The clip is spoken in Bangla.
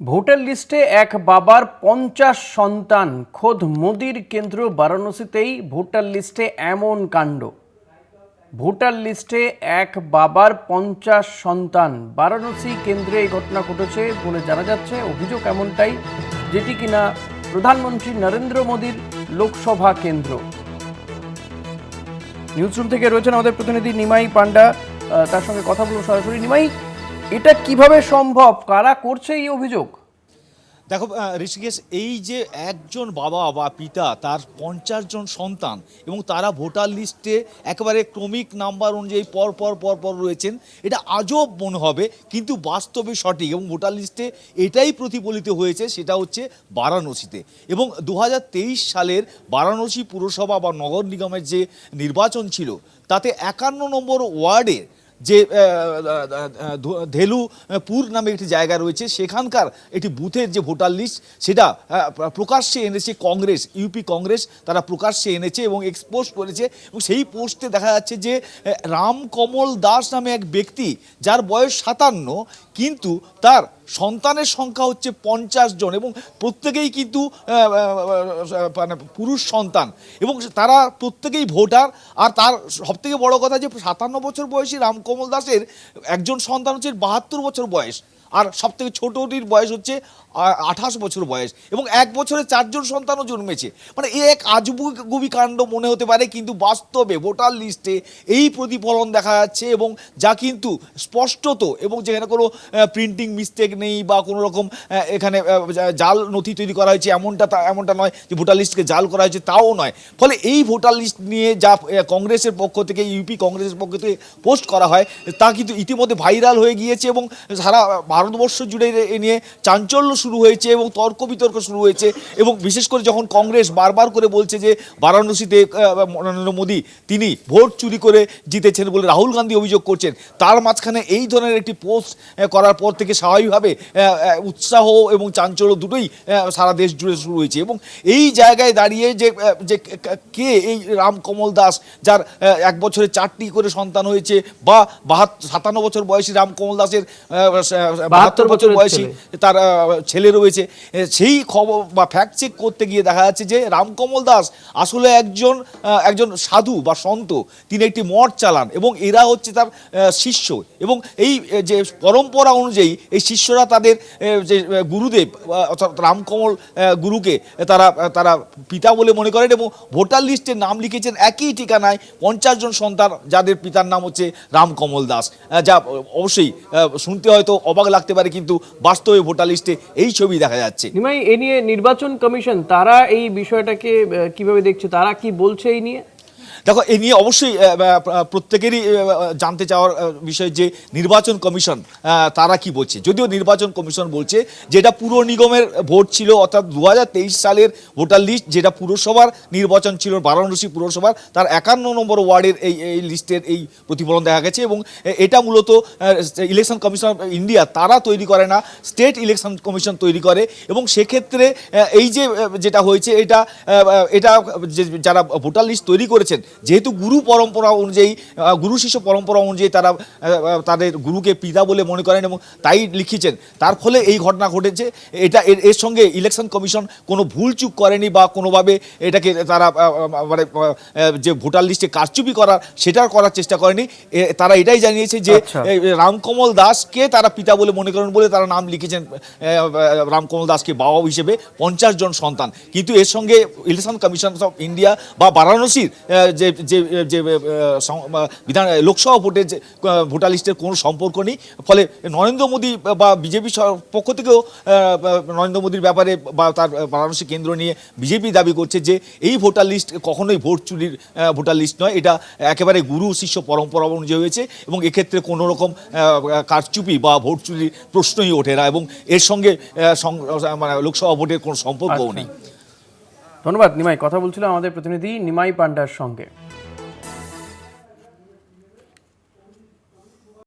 ভোটার লিস্টে এক বাবার পঞ্চাশ সন্তান। খোদ মোদির কেন্দ্র বারাণসীতেই ভোটার লিস্টে এমন কাণ্ড। ভোটার লিস্টে এক বাবার পঞ্চাশ সন্তান। বারাণসী কেন্দ্রে এই ঘটনা ঘটেছে বলে জানা যাচ্ছে। অভিযোগ এমনটাই, যেটি কিনা প্রধানমন্ত্রী নরেন্দ্র মোদীর লোকসভা কেন্দ্র। নিউজরুম থেকে রয়েছেন আমাদের প্রতিনিধি নিমাই পান্ডা তার সঙ্গে কথা বলব সরাসরি। নিমাই এটা কীভাবে সম্ভব? কারা করছে এই অভিযোগ? দেখো ঋষিকেশ, এই যে একজন বাবা বা পিতা, তার পঞ্চাশ জন সন্তান এবং তারা ভোটার লিস্টে একেবারে ক্রমিক নাম্বার অনুযায়ী পর পর পর পর রয়েছেন, এটা আজব মনে হবে, কিন্তু বাস্তবে সঠিক এবং ভোটার লিস্টে এটাই প্রতিফলিত হয়েছে, সেটা হচ্ছে বারাণসীতে। এবং দু হাজার তেইশ সালের বারাণসী পুরসভা বা নগর নিগমের যে নির্বাচন ছিল, তাতে একান্ন নম্বর ওয়ার্ডের যে ধেলুপুর নামে একটি জায়গা রয়েছে, সেখানকার একটি বুথের যে ভোটার লিস্ট, সেটা প্রকাশ্যে এনেছে কংগ্রেস, ইউপি কংগ্রেস, তারা প্রকাশ্যে এনেছে এবং এক্সপোজ করেছে এবং সেই পোস্টে দেখা যাচ্ছে যে রামকমল দাস নামে এক ব্যক্তি, যার বয়স সাতান্ন কিন্তু তার সন্তানের সংখ্যা হচ্ছে পঞ্চাশ জন এবং প্রত্যেকেই কিন্তু মানে পুরুষ সন্তান এবং তারা প্রত্যেকেই ভোটার। আর তার সবথেকে বড় কথা যে সাতান্ন বছর বয়সী রামকমল দাসের একজন সন্তান হচ্ছে বাহাত্তর বছর বয়স। আর সব থেকে ছোটটির বয়স হচ্ছে আঠাশ বছর বয়স এবং এক বছরে চারজন সন্তানও জন্মেছে। মানে এ এক আজগুবি কাণ্ড মনে হতে পারে, কিন্তু বাস্তবে ভোটার লিস্টে এই প্রতিফলন দেখা যাচ্ছে এবং যা কিন্তু স্পষ্টত এবং যেখানে কোনো প্রিন্টিং মিস্টেক নেই বা কোনো রকম এখানে জাল নথি তৈরি করা হয়েছে এমনটা এমনটা নয় যে ভোটার লিস্টকে জাল করা হয়েছে, তাও নয়। ফলে এই ভোটার লিস্ট নিয়ে যা কংগ্রেসের পক্ষ থেকে, ইউপি কংগ্রেসের পক্ষ থেকে পোস্ট করা হয়, তা কিন্তু ইতিমধ্যে ভাইরাল হয়ে গিয়েছে এবং সারা ভারতবর্ষ জুড়ে এ- নিয়ে চাঞ্চল্য শুরু হয়েছে এবং তর্ক বিতর্ক শুরু হয়েছে এবং বিশেষ করে যখন কংগ্রেস বারবার করে বলছে যে বারাণসীতে নরেন্দ্র মোদী, তিনি ভোট চুরি করে জিতেছেন বলে রাহুল গান্ধী অভিযোগ করছেন, তার মাঝখানে এই ধরনের একটি পোস্ট করার পর থেকে স্বাভাবিকভাবে উৎসাহ এবং চাঞ্চল্য দুটোই সারা দেশ জুড়ে শুরু হয়েছে এবং এই জায়গায় দাঁড়িয়ে যে যে কে এই রামকমল দাস, যার এক বছরে চারটি করে সন্তান হয়েছে বা বাহাত্তর সাতান্ন বছর বয়সী রামকমল দাসের বাহাত্তর বছর বয়সী তার ছেলে রয়েছে। সেই খবর বা ফ্যাক্ট চেক করতে গিয়ে দেখা যাচ্ছে যে রামকমল দাস আসলে একজন একজন সাধু বা সন্ত। তিনি একটি মঠ চালান এবং এরা হচ্ছে তার শিষ্য এবং এই যে পরম্পরা অনুযায়ী এই শিষ্যরা তাদের যে গুরুদেব অর্থাৎ রামকমল গুরুকে তারা তারা পিতা বলে মনে করেন এবং ভোটার লিস্টে নাম লিখেছেন একই ঠিকানায় পঞ্চাশ জন সন্তান যাদের পিতার নাম হচ্ছে রামকমল দাস। যা অবশ্যই শুনতে হয়তো অবাক লাগতে পারে, কিন্তু বাস্তবে ভোটার লিস্টে এই ছবি দেখা যাচ্ছে। নিমাই, এ নিয়ে নির্বাচন কমিশন, তারা এই বিষয়টাকে কীভাবে দেখছে? তারা কি বলছে এই নিয়ে? দেখো, এ নিয়ে অবশ্যই প্রত্যেকেরই জানতে চাওয়ার বিষয় যে নির্বাচন কমিশন তারা কি বলছে? যদিও নির্বাচন কমিশন বলছে যেটা পুর নিগমের ভোট ছিল, অর্থাৎ দু হাজার তেইশ সালের ভোটার লিস্ট, যেটা পুরসভার নির্বাচন ছিল, বারাণসী পুরসভার, তার একান্ন নম্বর ওয়ার্ডের এই এই লিস্টের এই প্রতিফলন দেখা গেছে এবং এটা মূলত ইলেকশন কমিশন অফ ইন্ডিয়া, তারা তৈরি করে না, স্টেট ইলেকশন কমিশন তৈরি করে এবং সেক্ষেত্রে এই যে যেটা হয়েছে, এটা এটা যারা ভোটার লিস্ট তৈরি করেছেন যেহেতু গুরু পরম্পরা অনুযায়ী গুরু শিষ্য পরম্পরা অনুযায়ী তারা তাদের গুরুকে পিতা বলে মনে করেন এবং তাই লিখেছেন। তার ফলে এই ঘটনা ঘটেছে। এটা এর এর সঙ্গে ইলেকশন কমিশন কোনো ভুল চুক করেনি বা কোনোভাবে এটাকে তারা মানে যে ভোটার লিস্টে কারচুপি করার সেটা করার চেষ্টা করেনি। তারা এটাই জানিয়েছে যে আচ্ছা। রামকমল দাসকে তারা পিতা বলে মনে করেন বলে তারা নাম লিখেছেন রামকমল দাসকে বাবা হিসেবে পঞ্চাশ জন সন্তান। কিন্তু এর সঙ্গে ইলেকশন কমিশন অফ ইন্ডিয়া বা বারাণসীর যে যে বিধান লোকসভা ভোটের যে ভোটার লিস্টের কোনো সম্পর্ক নেই। ফলে নরেন্দ্র মোদী বা বিজেপি পক্ষ থেকেও নরেন্দ্র মোদীর ব্যাপারে বা তার বারাণসী কেন্দ্র নিয়ে বিজেপি দাবি করছে যে এই ভোটার লিস্ট কখনোই ভোট চুরির ভোটার লিস্ট নয়। এটা একেবারে গুরু শিষ্য পরম্পরা অনুযায়ী হয়েছে এবং এক্ষেত্রে কোনো রকম কারচুপি বা ভোট চুরির প্রশ্নই ওঠে না এবং এর সঙ্গে মানে লোকসভা ভোটের কোনো সম্পর্কও আচ্ছা। নেই। ধন্যবাদ নিমাই। কথা বলছিল আমাদের প্রতিনিধি নিমাই পান্ডার সঙ্গে।